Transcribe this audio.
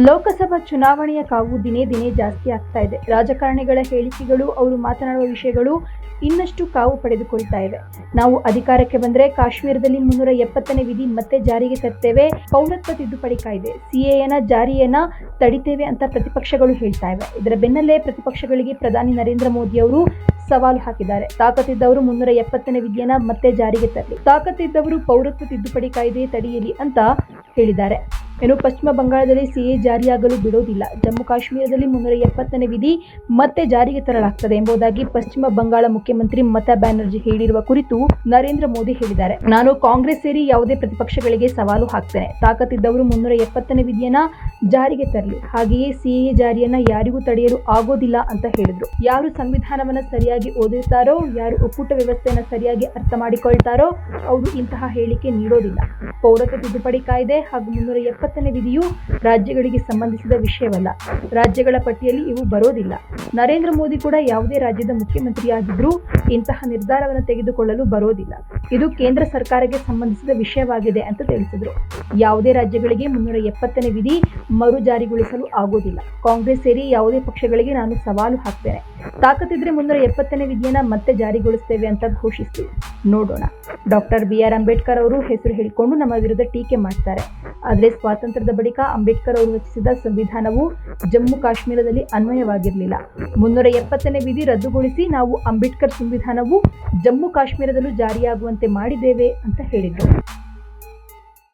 ಲೋಕಸಭಾ ಚುನಾವಣೆಯ ಕಾವು ದಿನೇ ದಿನೇ ಜಾಸ್ತಿ ಆಗ್ತಾ ಇದೆ. ರಾಜಕಾರಣಿಗಳ ಹೇಳಿಕೆಗಳು, ಅವರು ಮಾತನಾಡುವ ವಿಷಯಗಳು ಇನ್ನಷ್ಟು ಕಾವು ಪಡೆದುಕೊಳ್ತಾ ಇವೆ. ನಾವು ಅಧಿಕಾರಕ್ಕೆ ಬಂದರೆ ಕಾಶ್ಮೀರದಲ್ಲಿ ಮುನ್ನೂರ ಎಪ್ಪತ್ತನೇ ವಿಧಿ ಮತ್ತೆ ಜಾರಿಗೆ ತರ್ತೇವೆ. ಪೌರತ್ವ ತಿದ್ದುಪಡಿ ಕಾಯ್ದೆ, ಸಿಎಎನ ಜಾರಿಯನ್ನ ತಡಿತೇವೆ ಅಂತ ಪ್ರತಿಪಕ್ಷಗಳು ಹೇಳ್ತಾ ಇವೆ. ಇದರ ಬೆನ್ನಲ್ಲೇ ಪ್ರತಿಪಕ್ಷಗಳಿಗೆ ಪ್ರಧಾನಿ ನರೇಂದ್ರ ಮೋದಿ ಅವರು ಸವಾಲು ಹಾಕಿದ್ದಾರೆ. ತಾಕತ್ತಿದ್ದವರು ಮುನ್ನೂರ ಎಪ್ಪತ್ತನೇ ವಿಧಿಯನ್ನ ಮತ್ತೆ ಜಾರಿಗೆ ತರಲಿ. ತಾಕತ್ತಿದ್ದವರು ಪೌರತ್ವ ತಿದ್ದುಪಡಿ ಕಾಯ್ದೆ ತಡೆಯಲಿ ಅಂತ ಹೇಳಿದ್ದಾರೆ. ಇನ್ನು ಪಶ್ಚಿಮ ಬಂಗಾಳದಲ್ಲಿ ಸಿಎ ಜಾರಿಯಾಗಲು ಬಿಡೋದಿಲ್ಲ ಜಮ್ಮು ಕಾಶ್ಮೀರದಲ್ಲಿ ಮುನ್ನೂರ ಎಪ್ಪತ್ತನೇ ವಿಧಿ ಮತ್ತೆ ಜಾರಿಗೆ ತರಲಾಗ್ತದೆ ಎಂಬುದಾಗಿ ಪಶ್ಚಿಮ ಬಂಗಾಳ ಮುಖ್ಯಮಂತ್ರಿ ಮಮತಾ ಬ್ಯಾನರ್ಜಿ ಹೇಳಿರುವ ಕುರಿತು ನರೇಂದ್ರ ಮೋದಿ ಹೇಳಿದ್ದಾರೆ. ನಾನು ಕಾಂಗ್ರೆಸ್ ಸೇರಿ ಯಾವುದೇ ಪ್ರತಿಪಕ್ಷಗಳಿಗೆ ಸವಾಲು ಹಾಕ್ತೇನೆ. ತಾಕತ್ತಿದ್ದವರು ಮುನ್ನೂರ ಎಪ್ಪತ್ತನೇ ವಿಧಿಯನ್ನ ಜಾರಿಗೆ ತರಲಿ. ಹಾಗೆಯೇ ಸಿಎ ಜಾರಿಯನ್ನ ಯಾರಿಗೂ ತಡೆಯಲು ಆಗೋದಿಲ್ಲ ಅಂತ ಹೇಳಿದ್ರು. ಯಾರು ಸಂವಿಧಾನವನ್ನ ಸರಿಯಾಗಿ ಓದಿರ್ತಾರೋ ಯಾರು ಒಕ್ಕೂಟ ವ್ಯವಸ್ಥೆಯನ್ನ ಸರಿಯಾಗಿ ಅರ್ಥ ಮಾಡಿಕೊಳ್ತಾರೋ, ಅವರು ಇಂತಹ ಹೇಳಿಕೆ ನೀಡೋದಿಲ್ಲ. ಪೌರತ್ವ ತಿದ್ದುಪಡಿ ಕಾಯ್ದೆ ಹಾಗೂ ಮುನ್ನೂರ ಎಪ್ಪತ್ತನೇ ವಿಧಿಯು ರಾಜ್ಯಗಳಿಗೆ ಸಂಬಂಧಿಸಿದ ವಿಷಯವಲ್ಲ. ರಾಜ್ಯಗಳ ಪಟ್ಟಿಯಲ್ಲಿ ಇವು ಬರೋದಿಲ್ಲ. ನರೇಂದ್ರ ಮೋದಿ ಕೂಡ ಯಾವುದೇ ರಾಜ್ಯದ ಮುಖ್ಯಮಂತ್ರಿಯಾಗಿದ್ರೂ ಇಂತಹ ನಿರ್ಧಾರವನ್ನು ತೆಗೆದುಕೊಳ್ಳಲು ಬರೋದಿಲ್ಲ. ಇದು ಕೇಂದ್ರ ಸರ್ಕಾರಕ್ಕೆ ಸಂಬಂಧಿಸಿದ ವಿಷಯವಾಗಿದೆ ಅಂತ ತಿಳಿಸಿದರು. ಯಾವುದೇ ರಾಜ್ಯಗಳಿಗೆ ಮುನ್ನೂರ ಎಪ್ಪತ್ತನೇ ವಿಧಿ ಮರು ಜಾರಿಗೊಳಿಸಲು ಆಗೋದಿಲ್ಲ. ಕಾಂಗ್ರೆಸ್ ಸೇರಿ ಯಾವುದೇ ಪಕ್ಷಗಳಿಗೆ ನಾನು ಸವಾಲು ಹಾಕ್ತೇನೆ. ತಾಕತ್ತಿದ್ರೆ ಮುನ್ನೂರ ಎಪ್ಪತ್ತನೇ ವಿಧಿಯನ್ನ ಮತ್ತೆ ಜಾರಿಗೊಳಿಸ್ತೇವೆ ಅಂತ ಘೋಷಿಸ್ತೀವಿ. ನೋಡೋಣ. ಡಾಕ್ಟರ್ ಬಿ ಆರ್ ಅಂಬೇಡ್ಕರ್ ಅವರು ಹೆಸರು ಹೇಳಿಕೊಂಡು ನಮ್ಮ ವಿರುದ್ಧ ಟೀಕೆ ಮಾಡ್ತಾರೆ. ಆದರೆ ಸ್ವಾತಂತ್ರ್ಯದ ಬಳಿಕ ಅಂಬೇಡ್ಕರ್ ಅವರು ರಚಿಸಿದ ಸಂವಿಧಾನವು ಜಮ್ಮು ಕಾಶ್ಮೀರದಲ್ಲಿ ಅನ್ವಯವಾಗಿರಲಿಲ್ಲ. ಮುನ್ನೂರ ಎಪ್ಪತ್ತನೇ ವಿಧಿ ರದ್ದುಗೊಳಿಸಿ ನಾವು ಅಂಬೇಡ್ಕರ್ ಸಂವಿಧಾನವು ಜಮ್ಮು ಕಾಶ್ಮೀರದಲ್ಲೂ ಜಾರಿಯಾಗುವಂತೆ ಮಾಡಿದ್ದೇವೆ ಅಂತ ಹೇಳಿದರು.